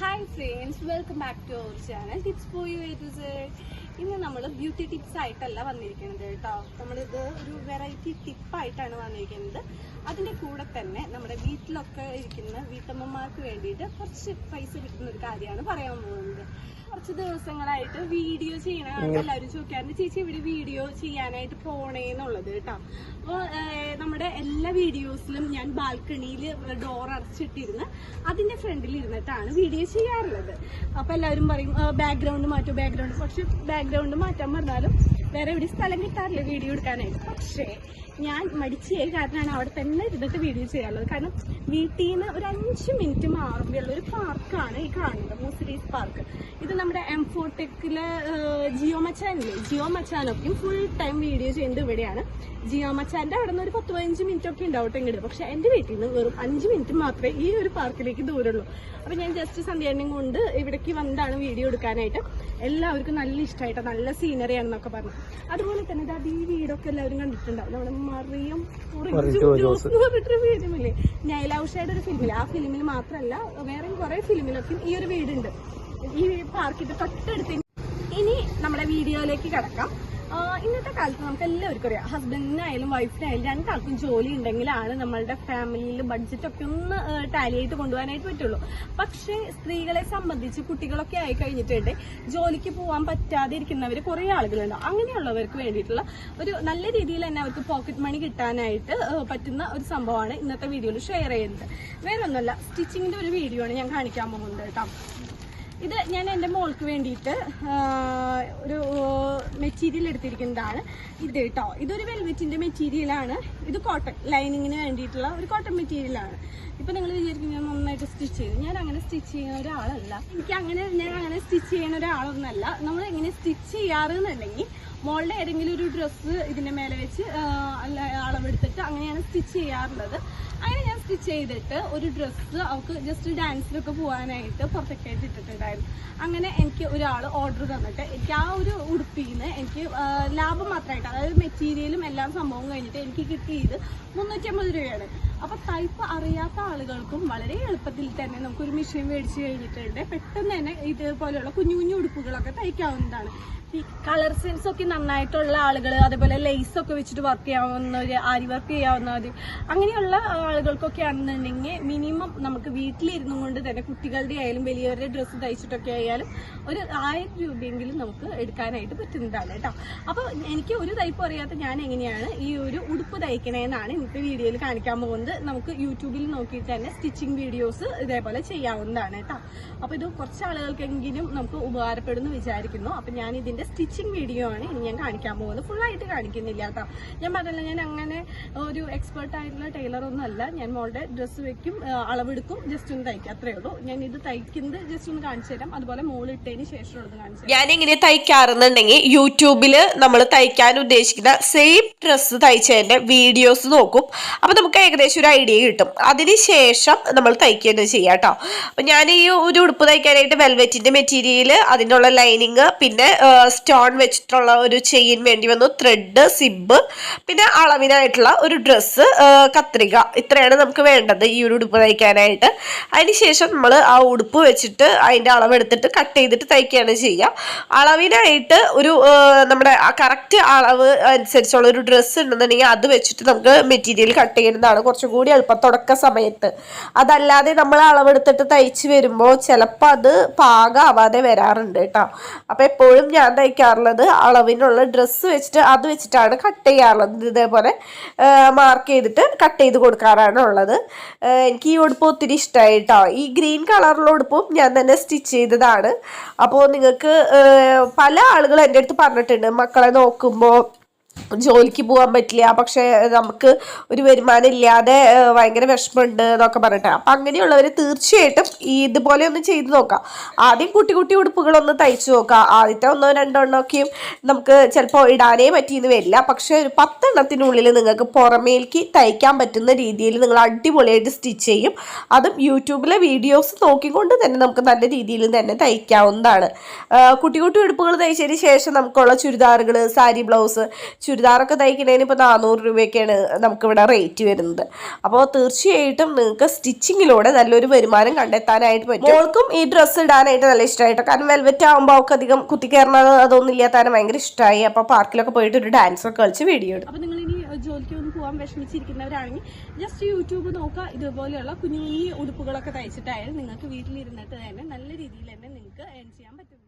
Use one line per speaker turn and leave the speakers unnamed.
Hi friends, welcome back to our channel It's for You A to Z. ഇന്ന് നമ്മൾ beauty tips ആയിട്ടല്ല വന്നിരിക്കുന്നത് കേട്ടോ. നമ്മളിത് ഒരു വെറൈറ്റി ടിപ്പായിട്ടാണ് വന്നിരിക്കുന്നത്. അതിന്റെ കൂടെ തന്നെ നമ്മുടെ വീട്ടിലൊക്കെ ഇരിക്കുന്ന വീട്ടമ്മമാർക്ക് വേണ്ടിയിട്ട് കുറച്ച് പൈസ കിട്ടുന്ന ഒരു കാര്യമാണ് പറയാൻ പോകുന്നത്. കുറച്ച് ദിവസങ്ങളായിട്ട് വീഡിയോ ചെയ്യണ. എല്ലാവരും ചോദിക്കാറുണ്ട് ചേച്ചി ഇവിടെ വീഡിയോ ചെയ്യാനായിട്ട് പോണേന്നുള്ളത് കേട്ടോ. അപ്പോൾ നമ്മുടെ എല്ലാ വീഡിയോസിലും ഞാൻ ബാൽക്കണിയിൽ ഡോർ അടച്ചിട്ടിരുന്ന് അതിന്റെ ഫ്രണ്ടിൽ ഇരുന്നിട്ടാണ് വീഡിയോ ചെയ്യാറുള്ളത്. അപ്പോൾ എല്ലാവരും പറയും ബാക്ക്ഗ്രൗണ്ട് മാറ്റും ബാക്ക്ഗ്രൗണ്ട് പക്ഷെ ബാക്ക്ഗ്രൗണ്ട് മാറ്റാൻ പറഞ്ഞാലും വേറെ എവിടെ സ്ഥലം കിട്ടാറില്ല വീഡിയോ എടുക്കാനായിട്ട്. പക്ഷേ ഞാൻ മടിച്ചേ കാരണമാണ് അവിടെ തന്നെ ഇരുന്നിട്ട് വീഡിയോ ചെയ്യാറുള്ളത്. കാരണം വീട്ടിൽ നിന്ന് ഒരു അഞ്ച് മിനിറ്റ് മാറുമ്പോഴുള്ള ഒരു പാർക്കാണ് ഈ കാണുന്നത്. മുസിരീസ് പാർക്ക്. ഇത് നമ്മുടെ എം ഫോർട്ടെക്കിലെ ജിയോ മച്ചാനില്ലേ? ജിയോ മച്ചാനൊക്കെയും ഫുൾ ടൈം വീഡിയോ ചെയ്യുന്നത് ഇവിടെയാണ്. ജിയോ മച്ചാന്റെ അവിടെ നിന്ന് ഒരു പത്ത് പതിനഞ്ച് മിനിറ്റ് ഒക്കെ ഉണ്ടാവട്ടെ ഇങ്ങോട്ട് പക്ഷെ എന്റെ വീട്ടിൽ നിന്ന് വെറും അഞ്ച് മിനിറ്റ് മാത്രമേ ഈ ഒരു പാർക്കിലേക്ക് ദൂരമുള്ളൂ. അപ്പോൾ ഞാൻ ജസ്റ്റ് സന്ധ്യാണ്യം കൊണ്ട് ഇവിടേക്ക് വന്നതാണ് വീഡിയോ എടുക്കാനായിട്ട്. എല്ലാവർക്കും നല്ല ഇഷ്ടമായിട്ട് നല്ല സീനറി ആണെന്നൊക്കെ പറഞ്ഞു. അതുപോലെ തന്നെ ഇതാ ഈ വീടൊക്കെ എല്ലാവരും കണ്ടിട്ടുണ്ടാവും. നമ്മുടെ മറിയം പറഞ്ഞിട്ടൊരു ഫിലിമില്ലേ നൈലൌഷയുടെ ഒരു ഫിലിമില്ലേ ആ ഫിലിമിൽ മാത്രമല്ല വേറെയും കുറെ ഫിലിമിലൊക്കെ ഈ ഒരു വീടുണ്ട്. ഈ പാർക്കിന്റെ തൊട്ടടുത്ത്. ഇനി നമ്മുടെ വീഡിയോയിലേക്ക് കിടക്കാം. ഇന്നത്തെ കാലത്ത് നമുക്ക് എല്ലാവർക്കും അറിയാം. ഹസ്ബൻഡിനായാലും വൈഫിനായാലും രണ്ടാൾക്കും ജോലി ഉണ്ടെങ്കിലാണ് നമ്മളുടെ ഫാമിലിയിൽ ബഡ്ജറ്റ് ഒക്കെ ഒന്ന് ടാലി ആയിട്ട് കൊണ്ടുപോകാനായിട്ട് പറ്റുള്ളൂ. പക്ഷേ സ്ത്രീകളെ സംബന്ധിച്ച് കുട്ടികളൊക്കെ ആയി കഴിഞ്ഞിട്ടുണ്ട് ജോലിക്ക് പോകാൻ പറ്റാതെ ഇരിക്കുന്നവർ കുറേ ആളുകളുണ്ട്. അങ്ങനെയുള്ളവർക്ക് വേണ്ടിയിട്ടുള്ള ഒരു നല്ല രീതിയിൽ തന്നെ അവർക്ക് പോക്കറ്റ് മണി കിട്ടാനായിട്ട് പറ്റുന്ന ഒരു സംഭവമാണ് ഇന്നത്തെ വീഡിയോയിൽ ഷെയർ ചെയ്യുന്നത്. വേറെ ഒന്നുമല്ല സ്റ്റിച്ചിങ്ങിന്റെ ഒരു വീഡിയോ ആണ് ഞാൻ കാണിക്കാൻ പോകുന്നത് കേട്ടോ. ഇത് ഞാൻ എന്റെ മോൾക്ക് വേണ്ടിയിട്ട് ഒരു മെറ്റീരിയൽ എടുത്തിരിക്കുന്നതാണ്. ഇത് കേട്ടോ ഇതൊരു വെൽവെറ്റിന്റെ മെറ്റീരിയലാണ് ഇത് കോട്ടൺ ലൈനിങ്ങിന് വേണ്ടിയിട്ടുള്ള ഒരു കോട്ടൺ മെറ്റീരിയലാണ് ഇപ്പൊ നിങ്ങൾ വിചാരിക്കും ഞാൻ നന്നായിട്ട് സ്റ്റിച്ച് ചെയ്തു. ഞാൻ അങ്ങനെ സ്റ്റിച്ച് ചെയ്യുന്ന ഒരാളല്ല. എനിക്ക് അങ്ങനെ ഞാൻ അങ്ങനെ സ്റ്റിച്ച് ചെയ്യുന്ന ഒരാളൊന്നല്ല. നമ്മൾ എങ്ങനെ സ്റ്റിച്ച് ചെയ്യാറ് എന്നുണ്ടെങ്കിൽ മോളുടെ ഏതെങ്കിലും ഒരു ഡ്രസ്സ് ഇതിന്റെ മേലെ വെച്ച് അളവെടുത്തിട്ട് അങ്ങനെയാണ് സ്റ്റിച്ച് ചെയ്യാറുള്ളത്. അങ്ങനെ ഞാൻ സ്റ്റിച്ച് ചെയ്തിട്ട് ഒരു ഡ്രസ്സ് അവൾക്ക് ജസ്റ്റ് ഡാൻസിലൊക്കെ പോകാനായിട്ട് പെർഫെക്റ്റായിട്ട് ഇട്ടിട്ടുണ്ടായിരുന്നു. അങ്ങനെ എനിക്ക് ഒരാൾ ഓർഡർ തന്നിട്ട് എനിക്ക് ആ ഒരു ഉടുപ്പിയിൽ എനിക്ക് ലാഭം മാത്രമായിട്ട് അതായത് മെറ്റീരിയലും എല്ലാ സംഭവവും കഴിഞ്ഞിട്ട് എനിക്ക് കിട്ടിയത് മുന്നൂറ്റമ്പത് രൂപയാണ്. അപ്പോൾ തയ്പ്പ് അറിയാത്ത ആളുകൾക്കും വളരെ എളുപ്പത്തിൽ തന്നെ നമുക്കൊരു മെഷീൻ മേടിച്ച് കഴിഞ്ഞിട്ടുണ്ട്. പെട്ടെന്ന് തന്നെ ഇതുപോലെയുള്ള കുഞ്ഞു കുഞ്ഞു ഉടുപ്പുകളൊക്കെ തയ്ക്കാവുന്നതാണ്. ഈ കളർ സെൻസ് ഒക്കെ നന്നായിട്ടുള്ള ആളുകൾ അതേപോലെ ലേസ് ഒക്കെ വെച്ചിട്ട് വർക്ക് ചെയ്യാവുന്നവർ ആരി വർക്ക് ചെയ്യാവുന്നവർ അങ്ങനെയുള്ള ആളുകൾക്കൊക്കെ ആണെന്നുണ്ടെങ്കിൽ മിനിമം നമുക്ക് വീട്ടിലിരുന്നു കൊണ്ട് തന്നെ കുട്ടികളുടെ ആയാലും വലിയവരുടെ ഡ്രസ്സ് തയ്ച്ചിട്ടൊക്കെ ആയാലും ഒരു ആയിരം രൂപയെങ്കിലും നമുക്ക് എടുക്കാനായിട്ട് പറ്റുന്നതാണ്. കേട്ടോ. അപ്പോൾ എനിക്ക് ഒരു തയ്പ്പ് അറിയാത്ത ഞാൻ എങ്ങനെയാണ് ഈ ഒരു ഉടുപ്പ് തയ്ക്കണേന്നാണ് ഇന്നത്തെ വീഡിയോയിൽ കാണിക്കാൻ പോകുന്നത്. നമുക്ക് യൂട്യൂബിൽ നോക്കിയിട്ട് തന്നെ സ്റ്റിച്ചിങ് വീഡിയോസ് ഇതേപോലെ ചെയ്യാവുന്നതാണ് കേട്ടോ. അപ്പോൾ ഇത് കുറച്ച് ആളുകൾക്കെങ്കിലും നമുക്ക് ഉപകാരപ്പെടുന്നു വിചാരിക്കുന്നു. അപ്പോൾ ഞാൻ ഇതിന്റെ സ്റ്റിച്ചിങ് വീഡിയോ ആണ് ഇനി ഞാൻ കാണിക്കാൻ പോകുന്നത്. ഫുൾ ആയിട്ട് കാണിക്കുന്നില്ല കേട്ടോ. ഞാൻ പറഞ്ഞില്ല ഞാൻ അങ്ങനെ ഒരു എക്സ്പേർട്ട് ആയിട്ടുള്ള ടൈലർ ഒന്നും അല്ല. ഞാൻ മോളുടെ ഡ്രസ്സ് വെക്കും അളവെടുക്കും ജസ്റ്റ് ഒന്ന് തയ്ക്കും. അത്രേ ഉള്ളൂ. ഞാൻ ഇത് തയ്ക്കുന്നത് ജസ്റ്റ് ഒന്ന് കാണിച്ചു തരാം. അതുപോലെ മോൾ ഇട്ടതിന് ശേഷമുള്ളത് കാണിച്ചു തരാം.
ഞാൻ എങ്ങനെ തയ്ക്കാറുന്നുണ്ടെങ്കിൽ യൂട്യൂബിൽ നമ്മൾ തയ്ക്കാൻ ഉദ്ദേശിക്കുന്ന സെയിം ഡ്രസ്സ് തയ്ച്ചതിന്റെ വീഡിയോസ് നോക്കും. അപ്പൊ നമുക്ക് ഏകദേശം ഒരു ഐഡിയ കിട്ടും. അതിനുശേഷം നമ്മൾ തയ്ക്കുന്നത് ചെയ്യാം കേട്ടോ. അപ്പൊ ഞാൻ ഈ ഒരു ഉടുപ്പ് തയ്ക്കാനായിട്ട് വെൽവെറ്റിന്റെ മെറ്റീരിയൽ അതിനുള്ള ലൈനിങ് പിന്നെ സ്റ്റോൺ വെച്ചിട്ടുള്ള ഒരു ചെയിൻ വേണ്ടി വന്നു ത്രെഡ് സിബ് പിന്നെ അളവിനായിട്ടുള്ള ഒരു ഡ്രസ്സ് കത്രിക. ഇത്രയാണ് നമുക്ക് വേണ്ടത് ഈ ഒരു ഉടുപ്പ് തയ്ക്കാനായിട്ട്. അതിനുശേഷം നമ്മൾ ആ ഉടുപ്പ് വെച്ചിട്ട് അതിന്റെ അളവെടുത്തിട്ട് കട്ട് ചെയ്തിട്ട് തയ്ക്കുകയാണ് ചെയ്യുക അളവിനായിട്ട് ഒരു ആ, നമ്മുടെ കറക്റ്റ് അളവ് അനുസരിച്ചുള്ള ഒരു ഡ്രസ്സ് ഉണ്ടെന്നുണ്ടെങ്കിൽ അത് വെച്ചിട്ട് നമുക്ക് മെറ്റീരിയൽ കട്ട് ചെയ്യുന്നതാണ് കുറച്ചും കൂടി എളുപ്പം തുടക്ക സമയത്ത്. അതല്ലാതെ നമ്മൾ അളവെടുത്തിട്ട് തയ്ച്ച് വരുമ്പോൾ ചിലപ്പോൾ അത് പാകമാവാതെ വരാറുണ്ട് കേട്ടോ. അപ്പോൾ എപ്പോഴും ഞാൻ തയ്ക്കാറുള്ളത് അളവിനുള്ള ഡ്രസ്സ് വെച്ചിട്ട് അത് വെച്ചിട്ടാണ് കട്ട് ചെയ്യാറുള്ളത്. ഇതേപോലെ മാർക്ക് ചെയ്തിട്ട് കട്ട് ചെയ്ത് കൊടുക്കാറാണ് ഉള്ളത്. എനിക്ക് ഈ ഉടുപ്പ് ഒത്തിരി ഇഷ്ടമായി കേട്ടോ. ഈ ഗ്രീൻ കളറിലുള്ള ഉടുപ്പും ഞാൻ തന്നെ സ്റ്റിച്ച് ചെയ്തതാണ്. അപ്പോൾ നിങ്ങൾക്ക് പല ആളുകൾ എന്റെ അടുത്ത് പറഞ്ഞിട്ടുണ്ട്. മക്കളെ നോക്കുമ്പോൾ ജോലിക്ക് പോകാൻ പറ്റില്ല. പക്ഷെ നമുക്ക് ഒരു വരുമാനം ഇല്ലാതെ ഭയങ്കര വിഷമമുണ്ട് എന്നൊക്കെ പറഞ്ഞിട്ട്. അപ്പം അങ്ങനെയുള്ളവർ തീർച്ചയായിട്ടും ഇതുപോലെ ഒന്ന് ചെയ്തു നോക്കാം. ആദ്യം കുട്ടി കുട്ടി ഉടുപ്പുകളൊന്ന് തയ്ച്ചു നോക്കാം. ആദ്യത്തെ ഒന്നോ രണ്ടോ എണ്ണമൊക്കെയും നമുക്ക് ചിലപ്പോൾ ഇടാനേ പറ്റിയെന്ന് വരില്ല. പക്ഷെ ഒരു പത്തെണ്ണത്തിനുള്ളിൽ നിങ്ങൾക്ക് പുറമേക്ക് തയ്ക്കാൻ പറ്റുന്ന രീതിയിൽ നിങ്ങൾ അടിപൊളിയായിട്ട് സ്റ്റിച്ച് ചെയ്യും. അതും യൂട്യൂബിലെ വീഡിയോസ് നോക്കിക്കൊണ്ട് തന്നെ നമുക്ക് നല്ല രീതിയിൽ തന്നെ തയ്ക്കാവുന്നതാണ്. കുട്ടി കുട്ടി ഉടുപ്പുകൾ തയ്ച്ചതിന് ശേഷം നമുക്കുള്ള ചുരിദാറുകൾ സാരി ബ്ലൗസ് ചുരിദാറൊക്കെ തയ്ക്കുന്നതിന് ഇപ്പോൾ നാനൂറ് രൂപയൊക്കെയാണ് നമുക്കിവിടെ റേറ്റ് വരുന്നത്. അപ്പോൾ തീർച്ചയായിട്ടും നിങ്ങൾക്ക് സ്റ്റിച്ചിങ്ങിലൂടെ നല്ലൊരു വരുമാനം കണ്ടെത്താനായിട്ട് പറ്റും. മോൾക്കും ഈ ഡ്രസ്സ് ഇടാനായിട്ട് നല്ല ഇഷ്ടമായിട്ടോ? കാരണം വെൽവെറ്റ് ആകുമ്പോൾ അവൾക്ക് അധികം കുത്തിക്കയറുന്നത് അതൊന്നും ഇല്ലാത്തതിന് ഭയങ്കര ഇഷ്ടമായി. അപ്പോൾ പാർക്കിലൊക്കെ പോയിട്ട് ഒരു ഡാൻസൊക്കെ കളിച്ച് വീഡിയോ എടുത്തു
അപ്പൊ നിങ്ങൾ ഇനി ജോലിക്ക് ഒന്ന് പോകാൻ വിഷമിച്ചിരിക്കുന്നവരാണെങ്കിൽ ജസ്റ്റ് യൂട്യൂബ് നോക്കുക. ഇതുപോലെയുള്ള കുഞ്ഞു കുഞ്ഞു ഉടുപ്പുകളൊക്കെ തയ്ച്ചിട്ടായാലും നിങ്ങൾക്ക് വീട്ടിലിരുന്നിട്ട് തന്നെ നല്ല രീതിയിൽ തന്നെ നിങ്ങൾക്ക് ഏൺ ചെയ്യാൻ പറ്റും.